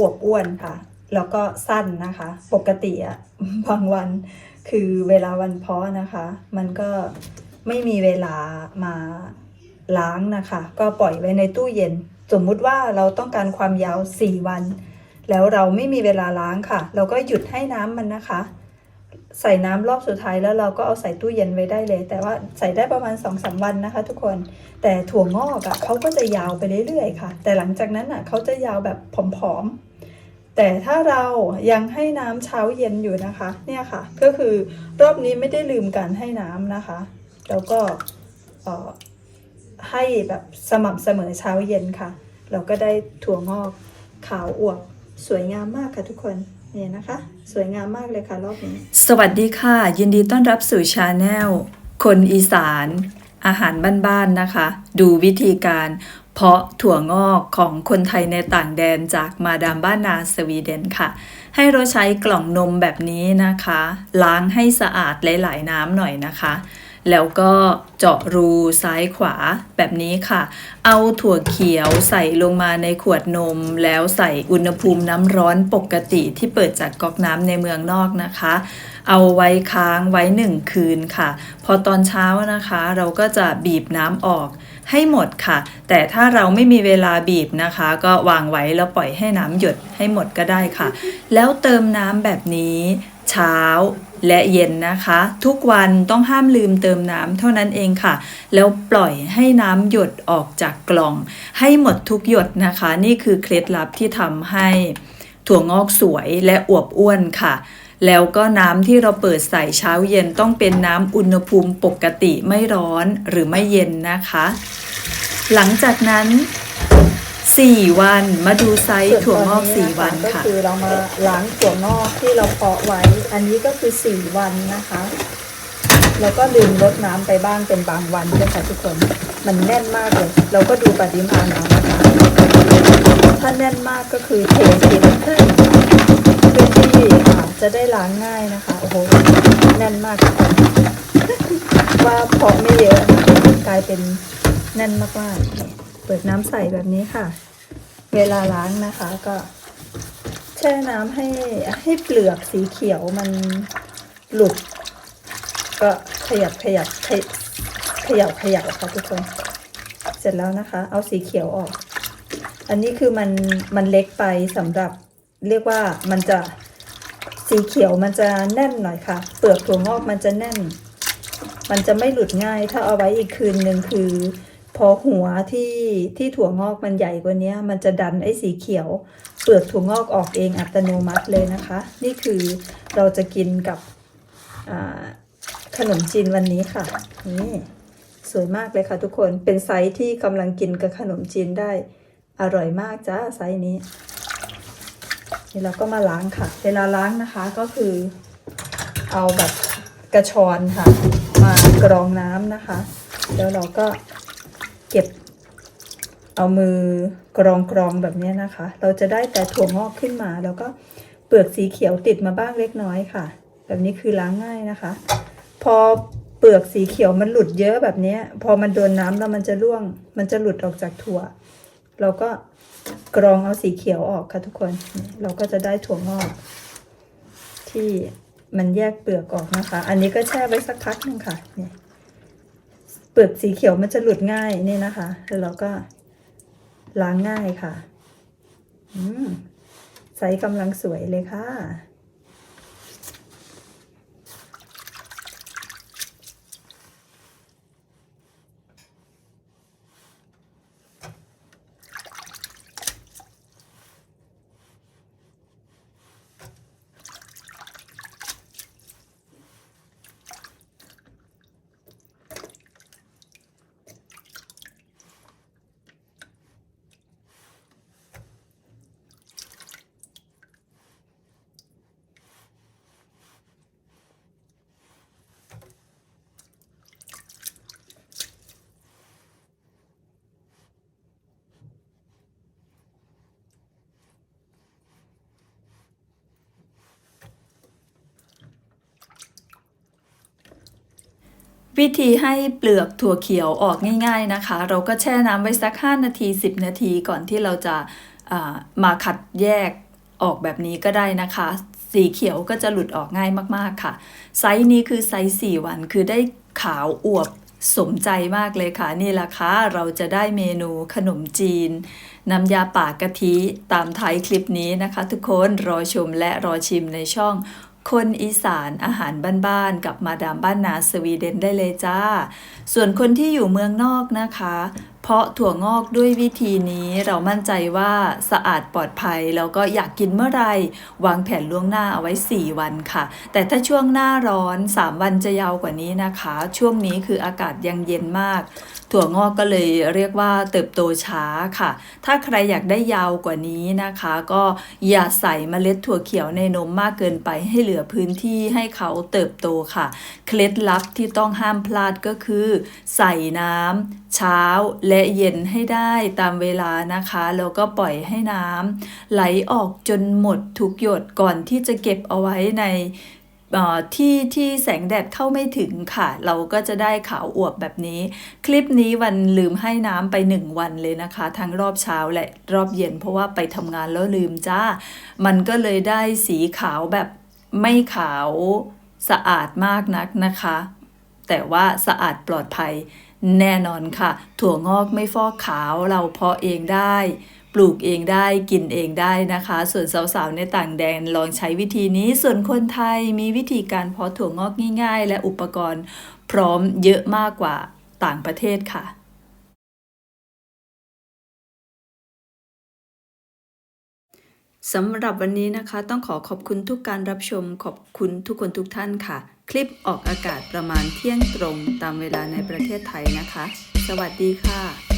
อวบอ้วนค่ะ แล้วก็สั้นนะคะ ปกติอะบางวันคือเวลาวันเพาะนะคะ มันก็ไม่มีเวลามาล้างนะคะ ก็ปล่อยไว้ในตู้เย็น สมมุติว่าเราต้องการความยาว 4 วัน แล้วเราไม่มีเวลาล้างค่ะ เราก็หยุดให้น้ำมันนะคะ ใส่น้ำรอบสุดท้ายแล้วเราก็เอาใส่ตู้เย็นไว้ได้เลย แต่ว่าใส่ได้ประมาณ2อสวันนะคะ ทุกคน แต่ถั่วงอกอะ่ะเขาก็จะยาวไปเรื่อยๆค่ะ แต่หลังจากนั้นอะเขาจะยาวแบบผอมๆ แต่ถ้าเรายังให้น้ำเช้าเย็นอยู่นะคะ เนี่ยค่ะ ก็คือรอบนี้ไม่ได้ลืมการให้น้ำนะคะ แล้วก็ให้แบบสม่ำเสมอเช้าเย็นค่ะ เราก็ได้ถั่วงอกขาวอวบสวยงามมากค่ะทุกคนเนี่ยนะคะ สวยงามมากเลยค่ะรอบนี้ สวัสดีค่ะ ยินดีต้อนรับสู่ชาแนลคนอีสาน อาหารบ้านๆนะคะ ดูวิธีการ เพาะถั่วงอกของคนไทยในต่างแดนจากมาดามบ้านนาสวีเดนค่ะ ให้เราใช้กล่องนมแบบนี้นะคะ ล้างให้สะอาดหลาย ๆ น้ำหน่อยนะคะ แล้วก็เจาะรูซ้ายขวาแบบนี้ค่ะ เอาถั่วเขียวใส่ลงมาในขวดนม แล้วใส่อุณหภูมิน้ำร้อนปกติที่เปิดจากก๊อกน้ำในเมืองนอกนะคะ เอาไว้ค้างไว้หนึ่งคืนค่ะ พอตอนเช้านะคะเราก็จะบีบน้ำออกให้หมดค่ะ แต่ถ้าเราไม่มีเวลาบีบนะคะ ก็วางไว้แล้วปล่อยให้น้ำหยดให้หมดก็ได้ค่ะ แล้วเติมน้ำแบบนี้เช้าและเย็นนะคะ ทุกวันต้องห้ามลืมเติมน้ำเท่านั้นเองค่ะ แล้วปล่อยให้น้ำหยดออกจากกล่อง ให้หมดทุกหยดนะคะ นี่คือเคล็ดลับที่ทำให้ถั่วงอกสวยและอวบอ้วนค่ะ แล้วก็น้ำที่เราเปิดใส่เช้าเย็นต้องเป็นน้ำอุณหภูมิปกติไม่ร้อนหรือไม่เย็นนะคะ หลังจากนั้น 4 วันมาดูไซส์ถั่วงอก4วันค่ะก็คือเรามาล้างถั่วงอกที่เราเพาะไว้ อันนี้ก็คือ 4 วันนะคะ แล้วก็ลืมลดน้ำไปบ้างเป็นบางวันด้วยค่ะทุกคนมันแน่นมากเลย เราก็ดูปริมาณน้ำนะคะถ้าแน่นมากก็คือเททีละครึ่งเพื่ อที่อ่าจะได้ล้างง่ายนะคะ โอ้โห แน่นมากทุกคนว่าเพาะไม่เยอะนะกลายเป็นแน่นมากๆ เปิดน้ำใส่แบบนี้ค่ะ เวลาล้างนะคะก็แช่น้ำให้ให้เปลือกสีเขียวมันหลุด ก็ขยับขยับขยขยับขยับค่ะทุกคน เสร็จแล้วนะคะ เอาสีเขียวออก อันนี้คือมันมันเล็กไปสำหรับเรียกว่ามันจะ สีเขียวมันจะแน่นหน่อยค่ะ เปลือกถั่วงอกมันจะแน่น มันจะไม่หลุดง่าย ถ้าเอาไว้อีกคืนหนึ่งคือ พอหัวที่ที่ถั่วงอกมันใหญ่กว่านี้มันจะดันไอ้สีเขียว เปลือกถั่วงอกออกเองอัตโนมัติเลยนะคะ นี่คือเราจะกินกับขนมจีนวันนี้ค่ะ นี่สวยมากเลยค่ะทุกคนเป็นไซส์ที่กำลังกินกับขนมจีนได้ อร่อยมากจ้าไซส์นี้ นี่เราก็มาล้างค่ะ เวลาล้างนะคะก็คือเอาแบบกระชอนค่ะ มากรองน้ำนะคะ แล้วเราก็เก็บเอามือกรองกรองแบบนี้นะคะ เราจะได้แต่ถั่วงอกขึ้นมา แล้วก็เปลือกสีเขียวติดมาบ้างเล็กน้อยค่ะ แบบนี้คือล้างง่ายนะคะ พอเปลือกสีเขียวมันหลุดเยอะแบบนี้ พอมันโดนน้ำแล้วมันจะร่วง มันจะหลุดออกจากถั่ว เราก็ กรองเอาสีเขียวออกค่ะทุกคน เราก็จะได้ถั่วงอก ที่มันแยกเปลือกออกนะคะ อันนี้ก็แช่ไว้สักพักหนึ่งค่ะ เนี่ยเปลือกสีเขียวมันจะหลุดง่ายนี่นะคะแล้วเราก็ล้างง่ายค่ะ อืมใส่กำลังสวยเลยค่ะ วิธีให้เปลือกถั่วเขียวออกง่ายๆนะคะ เราก็แช่น้ำไว้สัก 5 นาที 10 นาทีก่อนที่เราจะามาขัดแยกออกแบบนี้ก็ได้นะคะ สีเขียวก็จะหลุดออกง่ายมากๆค่ะ ไซส์นี้คือไซส์4วันคือได้ขาวอวบสมใจมากเลยค่ะ นี่ละค่ะเราจะได้เมนูขนมจีน น้ำยาป่ากะทิตามท้ายคลิปนี้นะคะ ทุกคนรอชมและรอชิมในช่อง คนอีสานอาหารบ้านๆกับมาดามบ้านนาสวีเดนได้เลยจ้า ส่วนคนที่อยู่เมืองนอกนะคะ ราะถั่วงอกด้วยวิธีนี้เรามั่นใจว่าสะอาดปลอดภัย แล้วก็อยากกินเมื่อไรวางแผนล่วงหน้าเอาไว้ 4 วันค่ะ แต่ถ้าช่วงหน้าร้อน 3 วันจะยาวกว่านี้นะคะ ช่วงนี้คืออากาศยังเย็นมาก ถั่วงอกก็เลยเรียกว่าเติบโตช้าค่ะ ถ้าใครอยากได้ยาวกว่านี้นะคะ ก็อย่าใส่เมล็ดถั่วเขียวในนมมากเกินไปให้เหลือพื้นที่ให้เขาเติบโตค่ะ เคล็ดลับที่ต้องห้ามพลาดก็คือ ใส่น้ำเช้าและเย็นให้ได้ตามเวลานะคะแล้วก็ปล่อยให้น้ำไหลออกจนหมดทุกหยดก่อนที่จะเก็บเอาไว้ในที่ที่แสงแดดเข้าไม่ถึงค่ะ เราก็จะได้ขาวอวบแบบนี้ คลิปนี้วันลืมให้น้ำไปหนึ่งวันเลยนะคะ ทั้งรอบเช้าและรอบเย็น เพราะว่าไปทำงานแล้วลืมจ้า มันก็เลยได้สีขาวแบบไม่ขาวสะอาดมากนักนะคะ แต่ว่าสะอาดปลอดภัยแน่นอนค่ะ ถั่วงอกไม่ฟอกขาวเราเพาะเองได้ ปลูกเองได้กินเองได้นะคะ ส่วนสาวๆในต่างแดนลองใช้วิธีนี้ ส่วนคนไทยมีวิธีการเพาะถั่วงอกง่าย ๆ และอุปกรณ์พร้อมเยอะมากกว่าต่างประเทศค่ะสำหรับวันนี้นะคะ ต้องขอขอบคุณทุกการรับชมขอบคุณทุกคนทุกท่านค่ะ คลิปออกอากาศประมาณเที่ยงตรงตามเวลาในประเทศไทยนะคะ สวัสดีค่ะ